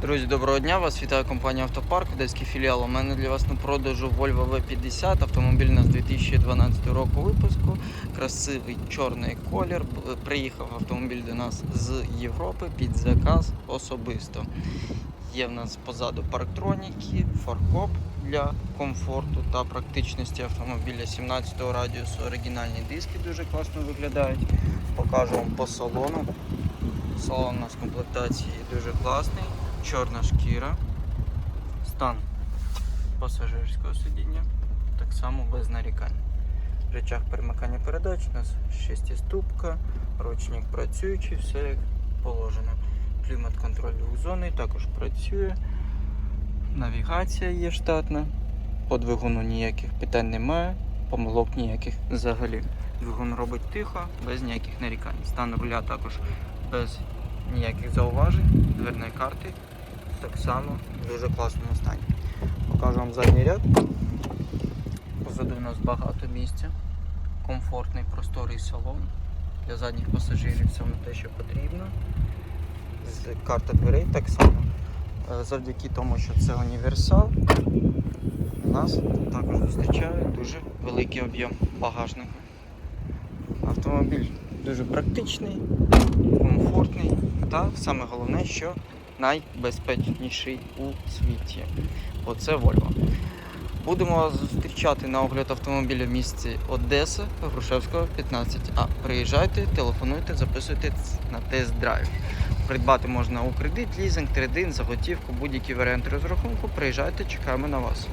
Друзі, доброго дня! Вас вітає компанія Автопарк, одеський філіал. У мене для вас на продажу Volvo V50. Автомобіль у нас 2012 року випуску. Красивий чорний колір. Приїхав автомобіль до нас з Європи під заказ особисто. Є в нас позаду парктроніки, фаркоп для комфорту та практичності автомобіля 17-го радіусу. Оригінальні диски дуже класно виглядають. Покажу вам по салону. Салон у нас в комплектації дуже класний, чорна шкіра, стан пасажирського сидіння, так само без нарікань. В речах перемикання передач у нас шестиступка, ручник працюючий, все як положено. Клімат-контроль двохзонний також працює. Навігація є штатна. По двигуну ніяких питань немає, помилок ніяких взагалі. Двигун робить тихо, без ніяких нарікань. Стан руля також без ніяких зауважень. Дверної карти так само в дуже класному стані. Покажу вам задній ряд. Позаду у нас багато місця. Комфортний просторий салон. Для задніх пасажирів саме те, що потрібно. З карта дверей так само. Е, Завдяки тому, що це універсал, нас також зустрічає дуже великий об'єм багажника. Автомобіль дуже практичний, комфортний та саме головне, що найбезпечніший у світі. Оце Volvo. Будемо зустрічати на огляд автомобіля в місті Одеса, Грушевського, 15А. Приїжджайте, телефонуйте, записуйте на тест-драйв. Придбати можна у кредит, лізинг, тридин, заготівку, будь-які варіанти розрахунку. Приїжджайте, чекаємо на вас.